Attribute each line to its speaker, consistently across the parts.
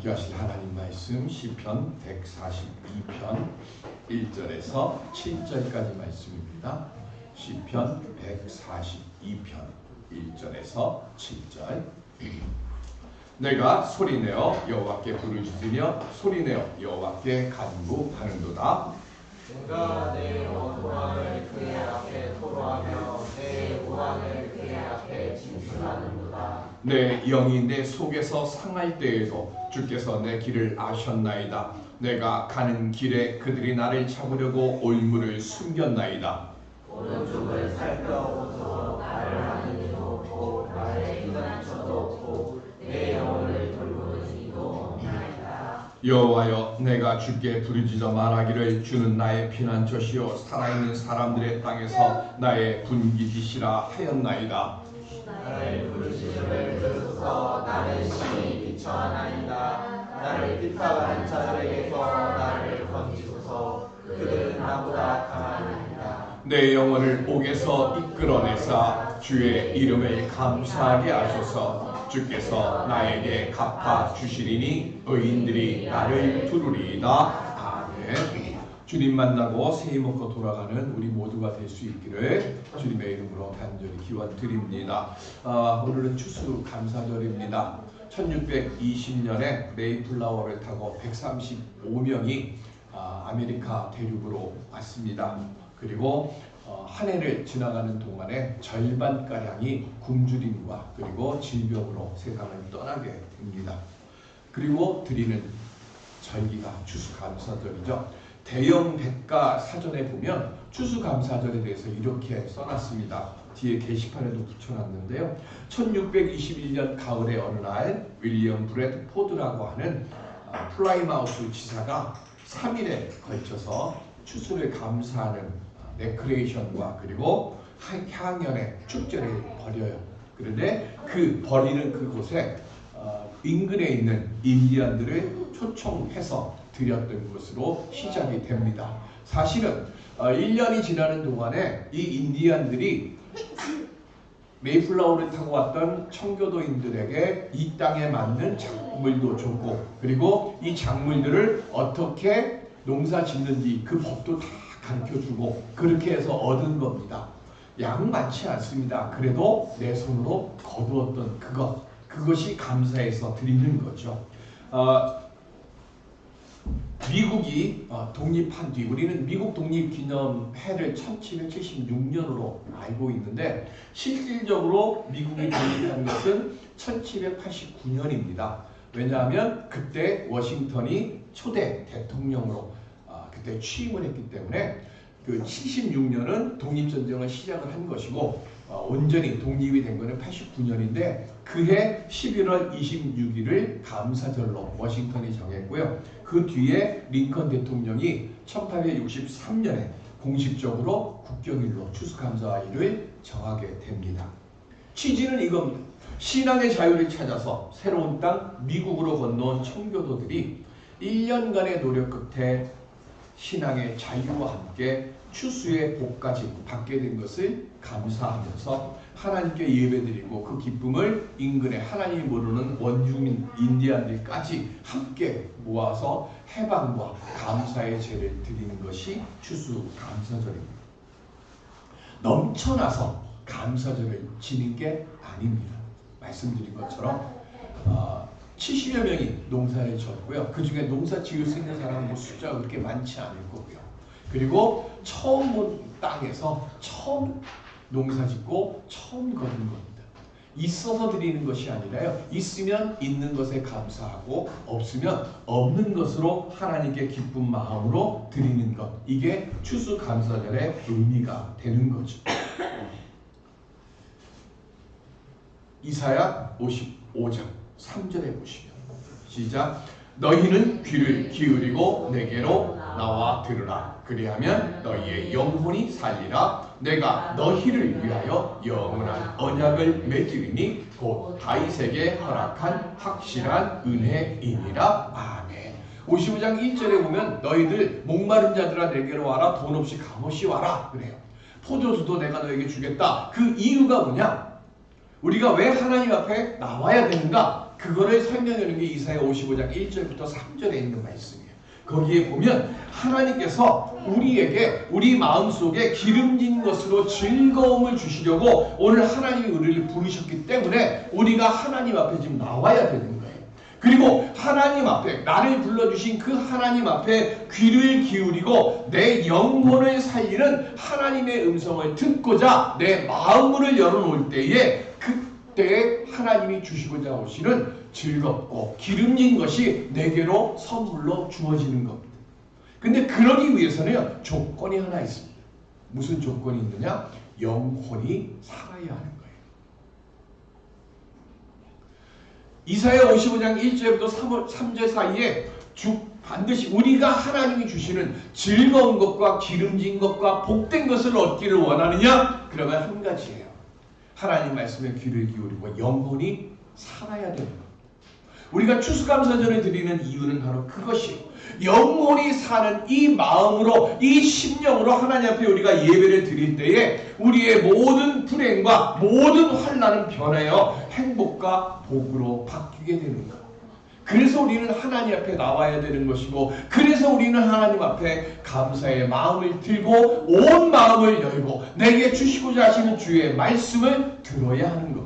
Speaker 1: 기하실 하나님 말씀 시편 142편 1절에서 7절까지 말씀입니다. 시편 142편 1절에서 7절 내가 소리내어 여호와께 부르짖으며 소리내어 여호와께 간구하는도다
Speaker 2: 내가 내 원망을 그의 앞에 토로하며 내 우환을 그의 앞에 진술하는도다.
Speaker 1: 내 영이 내 속에서 상할 때에도 주께서 내 길을 아셨나이다. 내가 가는 길에 그들이 나를 잡으려고 올무를 숨겼나이다.
Speaker 2: 오른쪽을 살펴보소 나를 하는 이도 없고 나의 기관처도 없고 내 영혼을 돌보는 이도 없나이다.
Speaker 1: 여호와여 내가 주께 부르짖어 말하기를 주는 나의 피난처시요 살아있는 사람들의 땅에서 나의 분기지시라 하였나이다.
Speaker 2: 나의 부르짖음을 들으소서. 나는 신이 비천하나이다. 나를 핍박하는 자들에게서 나를 건지소서. 그들은 나보다 강하나이다.
Speaker 1: 내 영혼을 옥에서 이끌어내사 주의 이름을 감사하게 하소서. 주께서 나에게 갚아 주시리니 의인들이 나를 부르리이다. 아멘 주님 만나고 새해 먹고 돌아가는 우리 모두가 될 수 있기를 주님의 이름으로 간절히 기원 드립니다 아, 오늘은 추수 감사절입니다 1620년에 메이플라워를 타고 135명이 아, 아메리카 대륙으로 왔습니다. 그리고 어, 한 해를 지나가는 동안에 절반가량이 굶주림과 그리고 질병으로 세상을 떠나게 됩니다. 그리고 드리는 절기가 추수감사절이죠. 대형 백과 사전에 보면 추수감사절에 대해서 이렇게 써놨습니다. 뒤에 게시판에도 붙여놨는데요. 1621년 가을의 어느 날 윌리엄 브래드 포드라고 하는 아, 플라이마우스 지사가 3일에 걸쳐서 추수를 감사하는 아, 레크레이션과 그리고 한- 향연의 축제를 벌여요. 그런데 그 벌이는 그곳에 어, 인근에 있는 인디언들을 초청해서 드렸던 것으로 시작이 됩니다. 사실은 어, 1년이 지나는 동안에 이 인디언들이 메이플라워를 타고 왔던 청교도인들에게 이 땅에 맞는 작물도 줬고 그리고 이 작물들을 어떻게 농사 짓는지 그 법도 다 가르쳐 주고 그렇게 해서 얻은 겁니다. 양 많지 않습니다. 그래도 내 손으로 거두었던 그것 그것이 감사해서 드리는 거죠. 어, 미국이 어, 독립한 뒤 우리는 미국 독립 기념 해를 1776년으로 알고 있는데 실질적으로 미국이 독립한 것은 1789년입니다. 왜냐하면 그때 워싱턴이 초대 대통령으로 아, 그때 취임을 했기 때문에 그 76년은 독립전쟁을 시작을 한 것이고 어, 온전히 독립이 된 것은 89년인데 그해 11월 26일을 감사절로 워싱턴이 정했고요. 그 뒤에 링컨 대통령이 1863년에 공식적으로 국경일로 추수감사일을 정하게 됩니다. 취지는 이겁니다. 신앙의 자유를 찾아서 새로운 땅 미국으로 건너온 청교도들이 1년간의 노력 끝에 신앙의 자유와 함께 추수의 복까지 받게 된 것을 감사하면서 하나님께 예배드리고 그 기쁨을 인근의 하나님이 모르는 원주민 인디안들까지 함께 모아서 해방과 감사의 제를 드리는 것이 추수 감사절입니다. 넘쳐나서 감사절을 지는 게 아닙니다. 말씀드린 것처럼 어, 70여 명이 농사를 졌고요. 그 중에 농사 지을 수 있는 사람은 뭐 숫자가 그렇게 많지 않을 거고요. 그리고 처음 본 땅에서 처음 농사 짓고 처음 거둔 겁니다. 있어서 드리는 것이 아니라요. 있으면 있는 것에 감사하고 없으면 없는 것으로 하나님께 기쁜 마음으로 드리는 것. 이게 추수 감사절의 의미가 되는 거죠. 이사야 55장 3절에 보시면 시작 너희는 귀를 기울이고 내게로 나와 들으라. 그리하면 너희의 영혼이 살리라. 내가 너희를 위하여 영원한 언약을 맺으리니 곧 다윗에게 허락한 확실한 은혜이니라. 아멘. 55장 1절에 보면 너희들 목마른 자들아 내게로 와라. 돈 없이 값없이 와라. 그래요. 포도주도 내가 너에게 주겠다. 그 이유가 뭐냐? 우리가 왜 하나님 앞에 나와야 되는가? 그거를 설명하는 게 이사야 55장 1절부터 3절에 있는 말씀이에요. 거기에 보면 하나님께서 우리에게 우리 마음속에 기름진 것으로 즐거움을 주시려고 오늘 하나님이 우리를 부르셨기 때문에 우리가 하나님 앞에 지금 나와야 되는 거예요. 그리고 하나님 앞에 나를 불러주신 그 하나님 앞에 귀를 기울이고 내 영혼을 살리는 하나님의 음성을 듣고자 내 마음을 열어놓을 때에 그때 하나님이 주시고자 하시는 즐겁고 기름진 것이 내게로 선물로 주어지는 겁니다. 근데 그러기 위해서는 조건이 하나 있습니다. 무슨 조건이 있느냐? 영혼이 살아야 하는 거예요. 이사야 55장 1절부터 3절 사이에 주 반드시 우리가 하나님이 주시는 즐거운 것과 기름진 것과 복된 것을 얻기를 원하느냐? 그러면 한 가지예요. 하나님 말씀에 귀를 기울이고 영혼이 살아야 되는 것. 우리가 추수감사절을 드리는 이유는 바로 그것이에요. 영혼이 사는 이 마음으로 이 심령으로 하나님 앞에 우리가 예배를 드릴 때에 우리의 모든 불행과 모든 환난은 변하여 행복과 복으로 바뀌게 되는 것. 그래서 우리는 하나님 앞에 나와야 되는 것이고 그래서 우리는 하나님 앞에 감사의 마음을 들고 온 마음을 열고 내게 주시고자 하시는 주의 말씀을 들어야 하는 것.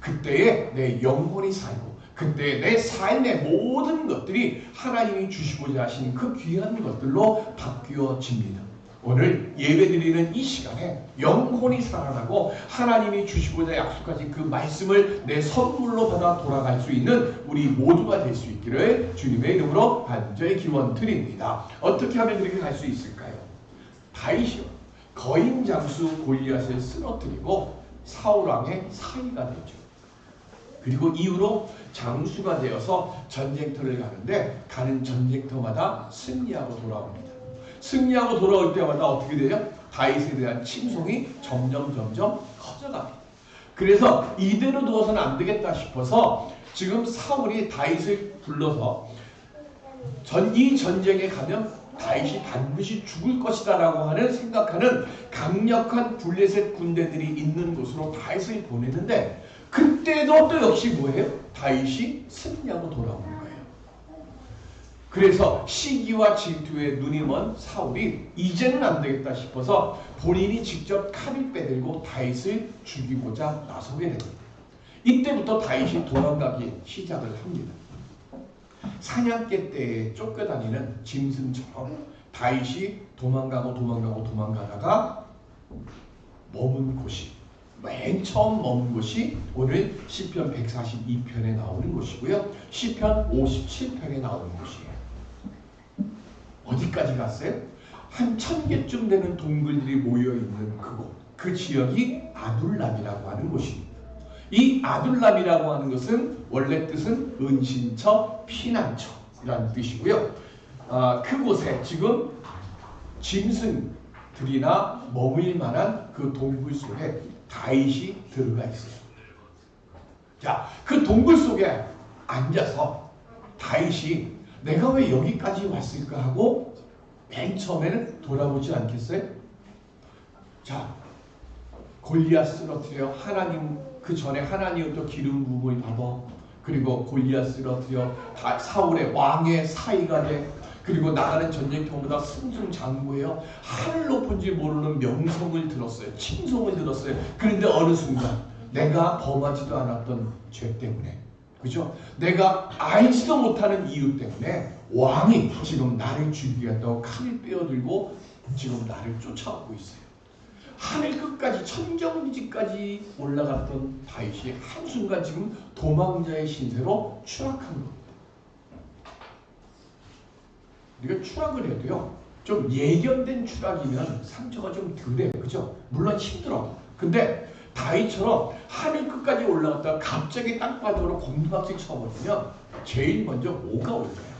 Speaker 1: 그때에 내 영혼이 살고 그때 내 삶의 모든 것들이 하나님이 주시고자 하신 그 귀한 것들로 바뀌어집니다. 오늘 예배드리는 이 시간에 영혼이 살아나고 하나님이 주시고자 약속하신 그 말씀을 내 선물로 받아 돌아갈 수 있는 우리 모두가 될 수 있기를 주님의 이름으로 간절히 기원 드립니다. 어떻게 하면 그렇게 갈 수 있을까요? 다이시오 거인 장수 골리앗을 쓰러뜨리고 사울왕의 사위가 되죠. 그리고 이후로 장수가 되어서 전쟁터를 가는데 가는 전쟁터마다 승리하고 돌아옵니다. 승리하고 돌아올 때마다 어떻게 돼요? 다윗에 대한 침송이 점점 점점 커져갑니다. 그래서 이대로 두어서는 안 되겠다 싶어서 지금 사울이 다윗을 불러서 전, 이 전쟁에 가면 다윗이 반드시 죽을 것이다라고 하는 생각하는 강력한 블레셋 군대들이 있는 곳으로 다윗을 보내는데 그때도 또 역시 뭐예요? 다윗이 승리하고 돌아오는 거예요. 그래서 시기와 질투에 눈이 먼 사울이 이제는 안 되겠다 싶어서 본인이 직접 칼을 빼들고 다윗을 죽이고자 나서게 됩니다. 이때부터 다윗이 도망가기 시작을 합니다. 사냥개 때에 쫓겨다니는 짐승처럼 다윗이 도망가고 도망가고 도망가다가 머문 곳이 맨 처음 머문 곳이 오늘 시편 142편에 나오는 곳이고요. 시편 57편에 나오는 곳이에요. 어디까지 갔어요? 한 천 개쯤 되는 동굴들이 모여 있는 그곳, 그 지역이 아둘람이라고 하는 곳입니다. 이 아둘람이라고 하는 것은 원래 뜻은 은신처, 피난처라는 뜻이고요. 아, 그곳에 지금 짐승 들이나 머물 만한 그 동굴 속에 다윗이 들어가 있어요. 자, 그 동굴 속에 앉아서 다윗이 내가 왜 여기까지 왔을까 하고 맨 처음에는 돌아보지 않겠어요? 자, 골리앗 쓰러뜨려 하나님 그 전에 하나님부터 기름 부음을 받아 그리고 골리앗 쓰러뜨려 다 사울의 왕의 사이가 돼 그리고 나가는 전쟁터보다 승승장구해요 하늘 높은지 모르는 명성을 들었어요 칭송을 들었어요 그런데 어느 순간 내가 범하지도 않았던 죄 때문에 그죠? 내가 알지도 못하는 이유 때문에 왕이 지금 나를 죽이겠다고 칼을 빼어들고 지금 나를 쫓아오고 있어요. 하늘 끝까지 천정지까지 올라갔던 다윗이 한순간 지금 도망자의 신세로 추락한 겁니다. 우리가 추락을 해도요. 좀 예견된 추락이면 상처가 좀 덜해요. 그죠? 물론 힘들어. 근데 다윗처럼 하늘 끝까지 올라갔다가 갑자기 땅바닥으로 곤두박질 쳐버리면 제일 먼저 뭐가 올 거야?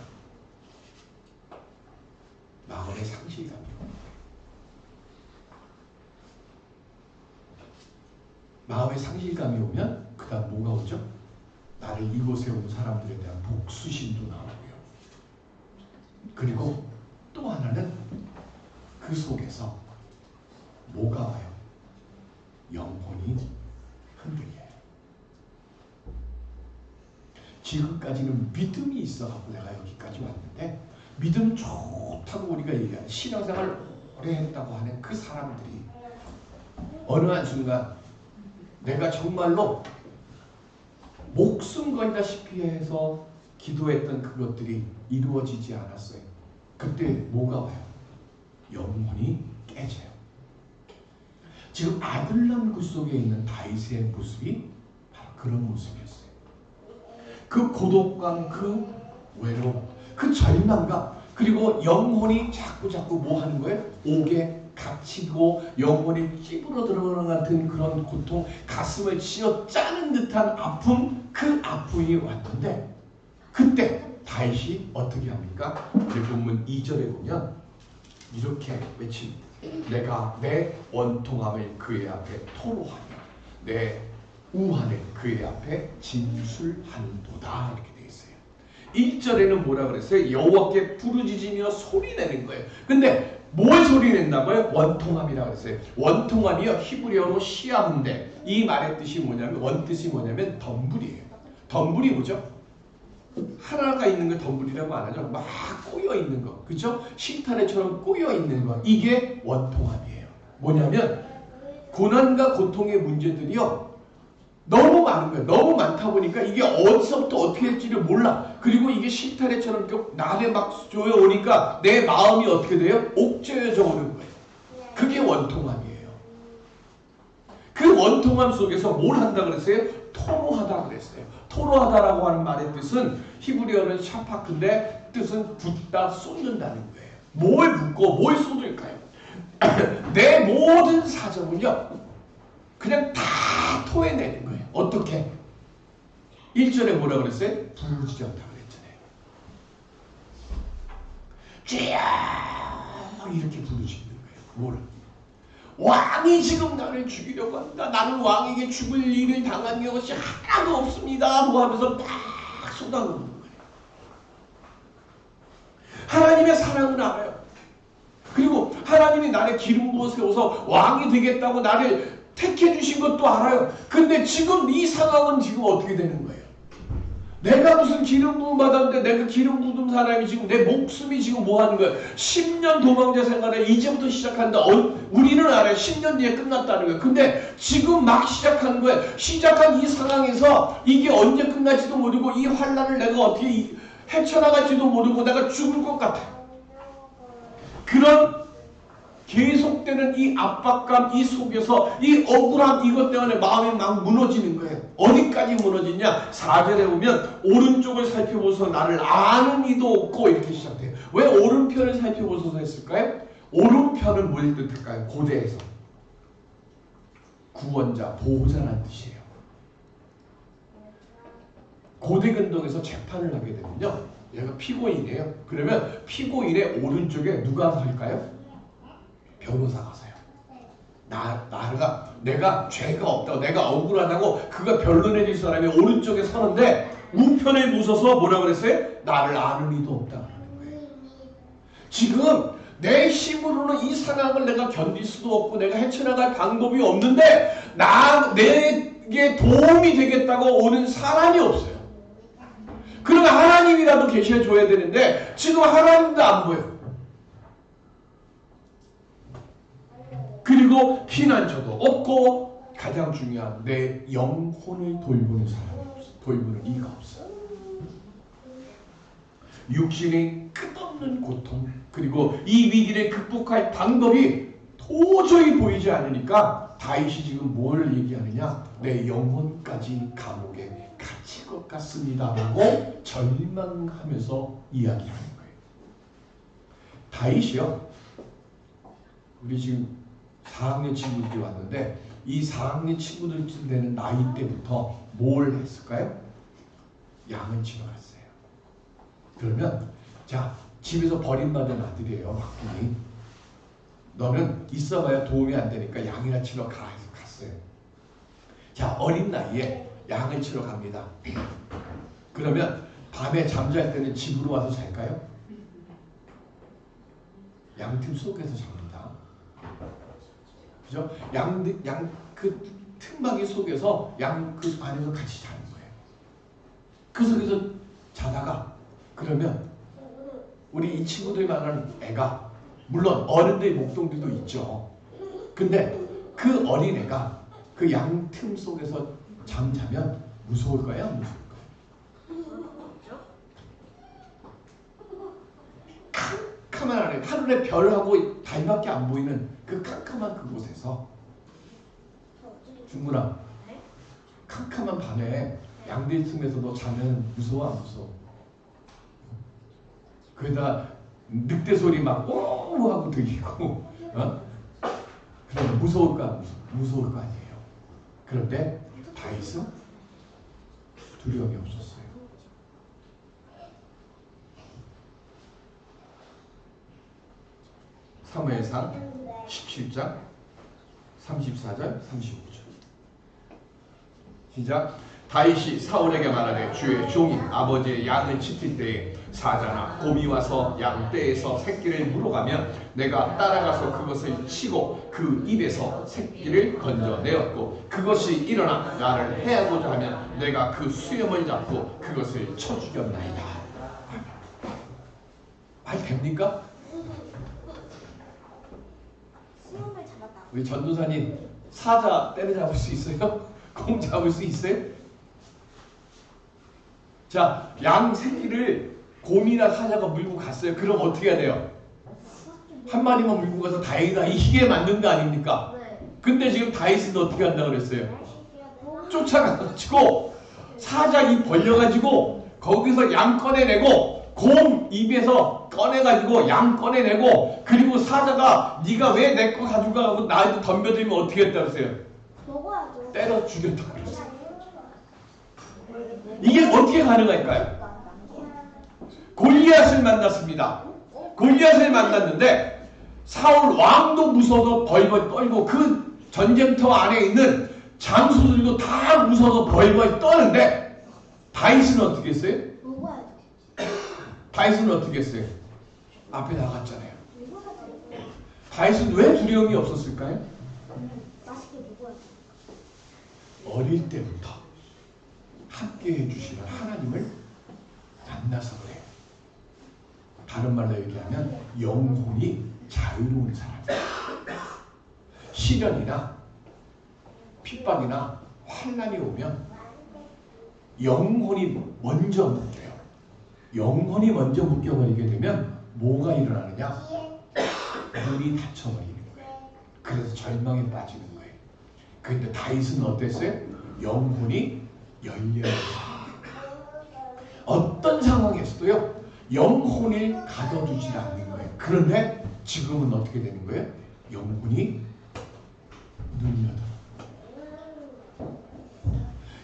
Speaker 1: 마음의 상실감이요. 마음의 상실감이 오면 그 다음 뭐가 오죠? 나를 이곳에 온 사람들에 대한 복수심도 나오고요. 그리고 또 하나는 그 속에서 뭐가 와요? 영혼이 흔들려요. 지금까지는 믿음이 있어갖고 내가 여기까지 왔는데 믿음 좋다고 우리가 얘기하는 신앙생활 오래 했다고 하는 그 사람들이 어느 한순간 내가 정말로 목숨 걸다시피 해서 기도했던 그것들이 이루어지지 않았어요. 그때 뭐가 와요? 영혼이 깨져요. 지금 아들람 그 속에 있는 다윗의 모습이 바로 그런 모습이었어요. 그 고독감, 그 외로움, 그 절망감, 그리고 영혼이 자꾸 자꾸 뭐 하는 거예요? 옥에 갇히고 영혼이 찌부러 들어가는 것 같은 그런 고통, 가슴을 쥐어 짜는 듯한 아픔, 그 아픔이 왔는데 그때 다윗이 어떻게 합니까? 우리 본문 2절에 보면 이렇게 외칩니다. 내가 내 원통함을 그의 앞에 토로하며 내 우한을 그의 앞에 진술한도다 이렇게 돼 있어요. 1절에는 뭐라 그랬어요? 여호와께 부르짖으며 소리내는 거예요. 근데 뭘 소리낸다고요? 원통함이라고 했어요. 원통함이요 히브리어로 시아인데 이 말의 뜻이 뭐냐면 원뜻이 뭐냐면 덤불이에요. 덤불이 뭐죠? 하나가 있는 걸 덤불이라고 안 하죠. 막 꼬여 있는 거, 그죠? 실타래처럼 꼬여 있는 거 이게 원통함이에요. 뭐냐면 고난과 고통의 문제들이요 너무 많은 거예요. 너무 많다 보니까 이게 어디서부터 어떻게 할지를 몰라. 그리고 이게 실타래처럼 이렇게 나를 막 조여오니까 내 마음이 어떻게 돼요? 옥죄어져 오는 거예요. 그게 원통함이에요. 그 원통함 속에서 뭘 한다 그랬어요? 토로하다 그랬어요. 토로하다라고 하는 말의 뜻은 히브리어는 샤파크인데 뜻은 붓다 쏟는다는 거예요. 뭘 붓고 뭘 쏟을까요? 내 모든 사정을요. 그냥 다 토해내는 거예요. 어떻게? 1절에 뭐라 그랬어요? 부르짖었다 그랬잖아요. 쥐야 이렇게 부르짖는 거예요. 뭐를? 왕이 지금 나를 죽이려고 한다. 나는 왕에게 죽을 일을 당한 것이 하나도 없습니다. 뭐 하면서 막 쏟아부는 거예요. 하나님의 사랑은 알아요. 그리고 하나님이 나를 기름 부어 세워서 왕이 되겠다고 나를 택해 주신 것도 알아요. 근데 지금 이 상황은 지금 어떻게 되는 거예요? 내가 무슨 기름 부음 받았는데 내가 기름 부은 사람이 지금 내 목숨이 지금 뭐 하는 거야? 10년 도망자 생활을 이제부터 시작한다. 어, 우리는 알아요. 10년 뒤에 끝났다는 거예요. 근데 지금 막 시작한 거예요. 시작한 이 상황에서 이게 언제 끝날지도 모르고 이 환란을 내가 어떻게 이- 헤쳐나갈지도 모르고 내가 죽을 것 같아. 그런 계속되는 이 압박감, 이 속에서 이 억울함 이것 때문에 마음이 막 무너지는 거예요. 어디까지 무너지냐? 4절에 보면 오른쪽을 살펴보서 나를 아는 이도 없고 이렇게 시작돼요. 왜 오른편을 살펴보소서 했을까요? 오른편은 뭘 뜻할까요? 고대에서 구원자, 보호자라는 뜻이에요. 고대 근동에서 재판을 하게 되면요. 얘가 피고인이에요. 그러면 피고인의 오른쪽에 누가 살까요? 변호사가 서요. 나, 나가, 내가 죄가 없다고, 내가 억울하다고, 그가 변론해줄 사람이 오른쪽에 서는데, 우편에 묻어서 뭐라 그랬어요? 나를 아는 이도 없다. 지금 내 힘으로는 이 상황을 내가 견딜 수도 없고, 내가 헤쳐나갈 방법이 없는데, 나, 내게 도움이 되겠다고 오는 사람이 없어요. 그러면 하나님이라도 계셔줘야 되는데, 지금 하나님도 안 보여. 그리고 피난처도 없고 가장 중요한 내 영혼을 돌보는 사람이 없어. 돌보는 이가 없어. 육신의 끝없는 고통 그리고 이 위기를 극복할 방법이 도저히 보이지 않으니까 다윗이 지금 뭘 얘기하느냐 내 영혼까지 감옥에 갇힐 것 같습니다라고 절망하면서 이야기하는 거예요. 다윗이요. 우리 지금 4학년 친구들이 왔는데 이 4학년 친구들쯤 되는 나이 때부터 뭘 했을까요? 양을 치러 갔어요. 그러면 자 집에서 버림받은 아들이에요 막둥이. 너는 있어봐야 도움이 안 되니까 양이나 치러 가 해서 갔어요. 자 어린 나이에 양을 치러 갑니다. 그러면 밤에 잠잘 때는 집으로 와서 잘까요? 양틈 속에서 잡니다. 그죠? 양, 양, 그 틈막이 속에서 양 그 안에서 같이 자는 거예요. 그래서 그래서 자다가 그러면 우리 이 친구들이 말하는 애가 물론 어른들의 목동들도 있죠. 근데 그 어린애가 그 양 틈 속에서 잠자면 무서울 거야, 안 무서울 거야? 캄캄한 하늘, 하늘의 별하고 달밖에 안 보이는 그 캄캄한 그곳에서 중구나 캄캄한 밤에 너 자면 무서워 안 무서워? 거기다 늑대 소리 막 오오 하고 들리고 어? 그럼 무서울까? 무서울 거 아니에요. 그런데 다윗은 두려움이 없었어요. 사무엘상 17장 34절 35절. 시작. 다윗이 사울에게 말하되 주의 종이 아버지의 양을 지킬 때에 사자나 곰이 와서 양 떼에서 새끼를 물어가면 내가 따라가서 그것을 치고 그 입에서 새끼를 건져내었고 그것이 일어나 나를 해하고자 하면 내가 그 수염을 잡고 그것을 쳐 죽였나이다. 말 됩니까?
Speaker 3: 수염을 잡았다.
Speaker 1: 우리 전도사님 사자 때려잡을 수 있어요? 공 잡을 수 있어요? 자, 양 새끼를 곰이나 사자가 물고 갔어요. 그럼 어떻게 해야 돼요? 한 마리만 물고 가서 다행이다. 이 희에 맞는 거 아닙니까?
Speaker 3: 네.
Speaker 1: 근데 지금 다윗은 어떻게 한다 그랬어요? 쫓아가가지고 사자 입 벌려가지고 거기서 양 꺼내내고 곰 입에서 꺼내가지고 양 꺼내내고 그리고 사자가 네가 왜 내 거 가져가고 나한테 덤벼들면 어떻게 했다 그랬어요?
Speaker 3: 먹어야죠.
Speaker 1: 때려 죽였다 그랬어요. 이게 어떻게 가능할까요? 골리앗을 만났습니다. 골리앗을 만났는데 사울 왕도 무서워서 벌벌 떨고 그 전쟁터 안에 있는 장수들도 다 무서워서 벌벌 떠는데 다윗은 어떻게 했어요? 다윗은 어떻게 했어요? 앞에 나갔잖아요. 다윗은 왜 두려움이 없었을까요? 어릴 때부터 함께 해 주시는 하나님을 만나서 그래요. 다른 말로 얘기하면 영혼이 자유로운 사람이에요. 시련이나 핍박이나 환란이 오면 영혼이 먼저 묶여요. 영혼이 먼저 묶여버리게 되면 뭐가 일어나느냐? 눈이 닫혀버리는 거예요. 그래서 절망에 빠지는 거예요. 근데 다윗은 어땠어요? 영혼이 열려요. 어떤 상황에서도요, 영혼을 가둬두지 않는 거예요. 그런데 지금은 어떻게 되는 거예요? 영혼이 열려.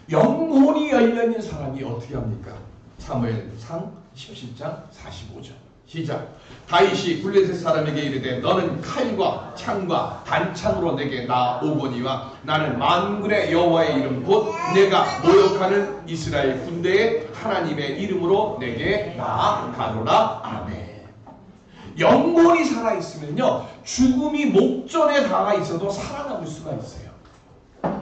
Speaker 1: 영혼이 열려 있는 사람이 어떻게 합니까? 사무엘상 17장 45절. 시작. 다윗이 블레셋 사람에게 이르되 너는 칼과 창과 단창으로 내게 나오거니와 나는 만군의 여호와의 이름 곧 내가 모욕하는 이스라엘 군대의 하나님의 이름으로 내게 나아가노라. 아멘. 영혼이 살아 있으면요 죽음이 목전에 닿아 있어도 살아남을 수가 있어요.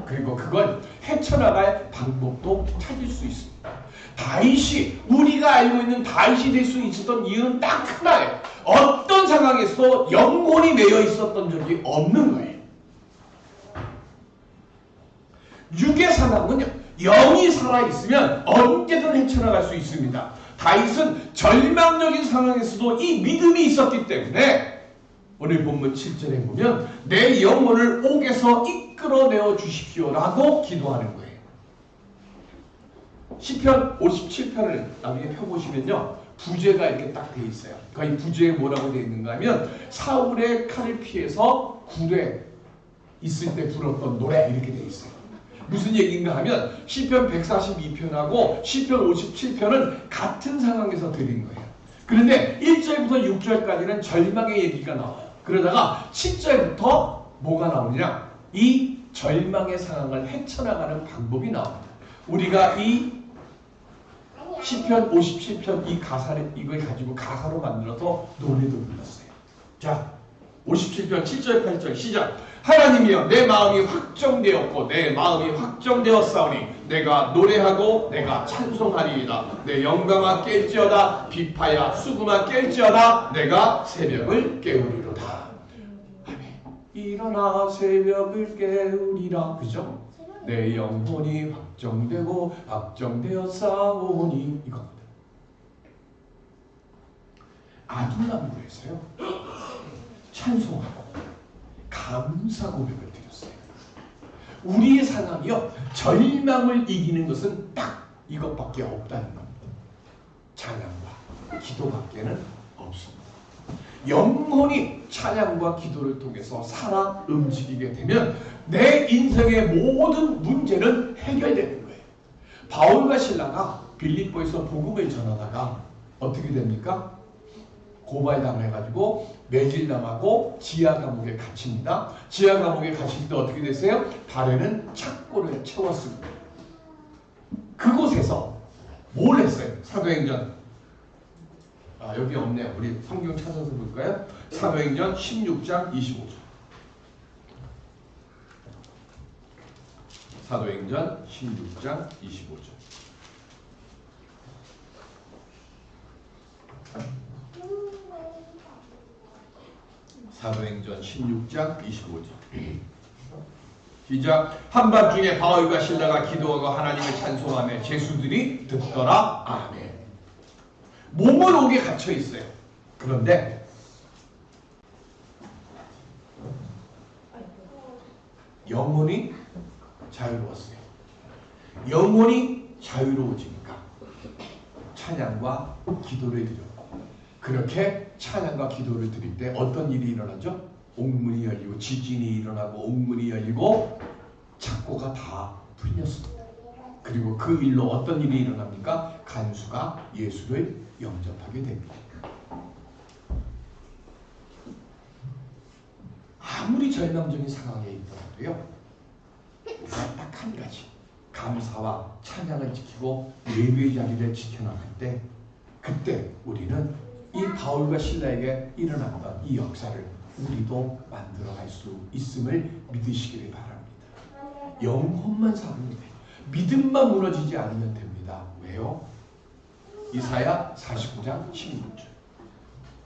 Speaker 1: 그리고 그걸 헤쳐나갈 방법도 찾을 수 있습니다. 다윗이 우리가 알고 있는 다윗이 될 수 있었던 이유는 딱 하나예요. 어떤 상황에서도 영혼이 매여 있었던 적이 없는 거예요. 육의 상황은요 영이 살아 있으면 언제든 헤쳐나갈 수 있습니다. 다윗은 절망적인 상황에서도 이 믿음이 있었기 때문에 오늘 본문 7절에 보면 내 영혼을 옥에서 이끌어내어 주십시오라고 기도하는 거예요. 시편 57편을 나중에 펴보시면요. 부제가 이렇게 딱 돼 있어요. 거기 부제에 뭐라고 돼 있는가 하면 사울의 칼을 피해서 굴에 있을 때 불었던 노래 이렇게 돼 있어요. 무슨 얘기인가 하면 시편 142편하고 시편 57편은 같은 상황에서 드린 거예요. 그런데 1절부터 6절까지는 절망의 얘기가 나와요. 그러다가 7절부터 뭐가 나오느냐? 이 절망의 상황을 헤쳐나가는 방법이 나옵니다. 우리가 이 시편 57편 이 가사를 이걸 가지고 가사로 만들어서 노래도 불렀어요. 자, 57편 7절 8절 시작. 하나님이여 내 마음이 확정되었고 내 마음이 확정되었사오니 내가 노래하고 내가 찬송하리이다. 내 영광아 깰지어다 비파야 수금아 깰지어다 내가 새벽을 깨우리로다. 아멘. 일어나 새벽을 깨우리라. 그죠? 내 영혼이 확정되고 확정되었사오니 이겁니다 아둘람으로해서요 찬송하고 감사 고백을 드렸어요. 우리의 상황이요 절망을 이기는 것은 딱 이것밖에 없다는 겁니다. 찬양과 기도밖에는 없습니다. 영혼이 찬양과 기도를 통해서 살아 움직이게 되면 내 인생의 모든 문제는 해결되는 거예요. 바울과 신라가 빌립보에서 복음을 전하다가 어떻게 됩니까? 고발당해가지고 매질당하고 지하 감옥에 갇힙니다. 지하 감옥에 갇힐 때 어떻게 됐어요? 발에는 착고를 채웠습니다. 그곳에서 뭘 했어요? 사도행전 아 여기 없네요. 우리 성경 찾아서 볼까요? 사도행전 16장 25절 사도행전 16장 25절 사도행전 16장 25절 시작 한밤중에 바울과 신라가 기도하고 하나님을 찬송하며 제수들이 듣더라. 아멘 몸은 옥에 갇혀 있어요 그런데 영혼이 자유로웠어요 영혼이 자유로워지니까 찬양과 기도를 드렸고 그렇게 찬양과 기도를 드릴 때 어떤 일이 일어나죠? 옥문이 열리고 지진이 일어나고 옥문이 열리고 착고가 다 풀렸습니다. 그리고 그 일로 어떤 일이 일어납니까? 간수가 예수를 영접하게 됩니다. 아무리 절망적인 상황에 있더라도요. 딱 한 가지 감사와 찬양을 지키고 예배의 자리를 지켜나갈 때 그때 우리는 이 바울과 신라에게 일어났던 이 역사를 우리도 만들어갈 수 있음을 믿으시기를 바랍니다. 영혼만 살면 돼요. 믿음만 무너지지 않으면 됩니다. 왜요? 이사야 49장 16절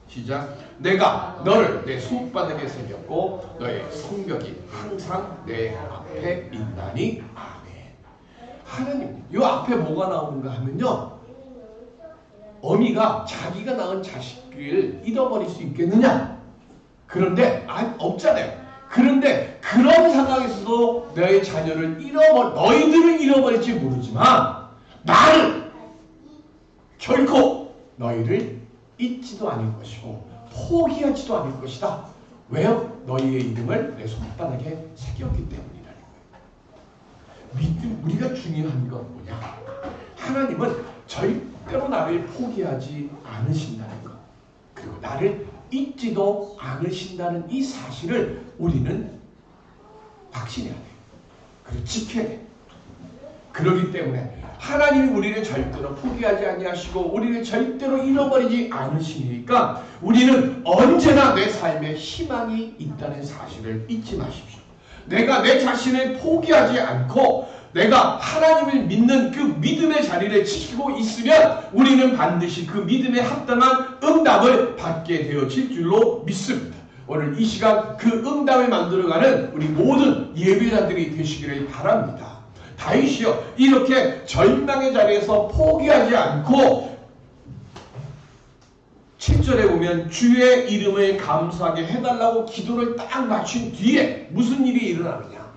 Speaker 1: 시작 내가 너를 내 손바닥에 새겼고 너의 성벽이 항상 내 앞에 있나니 아멘 하나님 이 앞에 뭐가 나오는가 하면요 어미가 자기가 낳은 자식을 잃어버릴 수 있겠느냐? 그런데 아, 없잖아요. 그런데 그런 상황에서도 너의 자녀를 잃어버 너희들은 잃어버릴지 모르지만 나는 결코 너희를 잊지도 않을 것이고 포기하지도 않을 것이다. 왜요? 너희의 이름을 내 손바닥에 새겼기 때문이라는 거예요. 믿음 우리가 중요한 건 뭐냐? 하나님은 절대로 나를 포기하지 않으신다는 것. 그리고 나를 잊지도 않으신다는 이 사실을 우리는 확신해야 돼요. 그리고 지켜야 돼요. 그렇기 때문에 하나님이 우리를 절대로 포기하지 아니하시고 우리를 절대로 잃어버리지 않으시니까 우리는 언제나 내 삶에 희망이 있다는 사실을 잊지 마십시오. 내가 내 자신을 포기하지 않고 내가 하나님을 믿는 그 믿음의 자리를 지키고 있으면 우리는 반드시 그 믿음에 합당한 응답을 받게 되어질 줄로 믿습니다. 오늘 이 시간 그 응답을 만들어가는 우리 모든 예배자들이 되시기를 바랍니다. 다윗이요 이렇게 절망의 자리에서 포기하지 않고 7절에 보면 주의 이름을 감사하게 해달라고 기도를 딱 맞춘 뒤에 무슨 일이 일어나느냐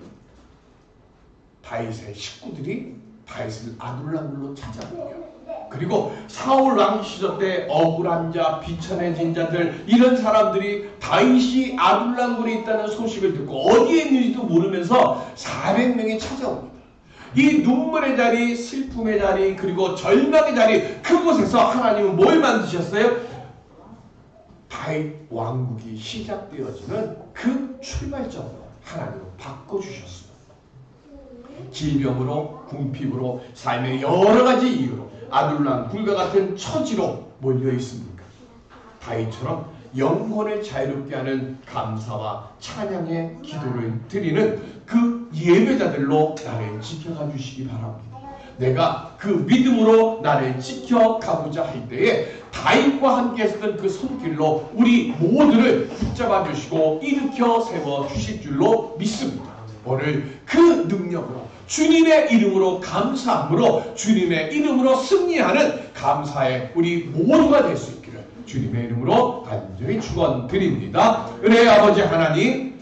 Speaker 1: 다윗의 식구들이 다윗을 아둘람으로 찾아오며 그리고 사울 왕 시절 때 억울한 자, 비천해진 자들 이런 사람들이 다윗이 아둘람굴에 있다는 소식을 듣고 어디에 있는지도 모르면서 400명이 찾아옵니다. 이 눈물의 자리, 슬픔의 자리, 그리고 절망의 자리 그곳에서 하나님은 뭘 만드셨어요? 다윗 왕국이 시작되어지는 그 출발점으로 하나님은 바꿔주셨습니다. 질병으로, 궁핍으로, 삶의 여러 가지 이유로 아둘람 굴과 같은 처지로 몰려 있습니까? 다윗처럼 영혼을 자유롭게 하는 감사와 찬양의 기도를 드리는 그 예배자들로 나를 지켜가 주시기 바랍니다. 내가 그 믿음으로 나를 지켜가고자 할 때에 다윗과 함께 했던 그 손길로 우리 모두를 붙잡아 주시고 일으켜 세워 주실 줄로 믿습니다. 오늘 그 능력으로 주님의 이름으로 감사함으로 주님의 이름으로 승리하는 감사의 우리 모두가 될 수 있기를 주님의 이름으로 간절히 축원드립니다. 은혜의 아버지 하나님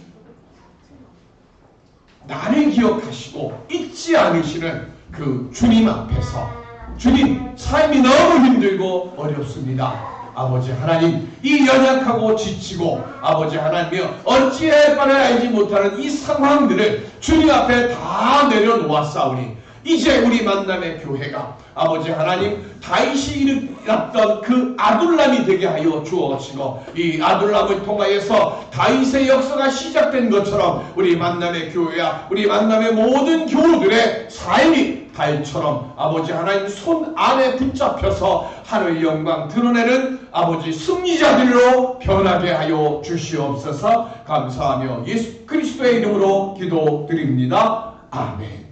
Speaker 1: 나를 기억하시고 잊지 않으시는 그 주님 앞에서 주님 삶이 너무 힘들고 어렵습니다. 아버지 하나님 이 연약하고 지치고 아버지 하나님이여 어찌할 바를 알지 못하는 이 상황들을 주님 앞에 다 내려놓았사오니 이제 우리 만남의 교회가 아버지 하나님 다윗이 일으켰던 그 아둘람이 되게 하여 주옵시고 이 아둘람을 통하여서 다윗의 역사가 시작된 것처럼 우리 만남의 교회와 우리 만남의 모든 교우들의 삶이 달처럼 아버지 하나님 손 안에 붙잡혀서 하늘 영광 드러내는 아버지 승리자들로 변하게 하여 주시옵소서 감사하며 예수 그리스도의 이름으로 기도드립니다. 아멘.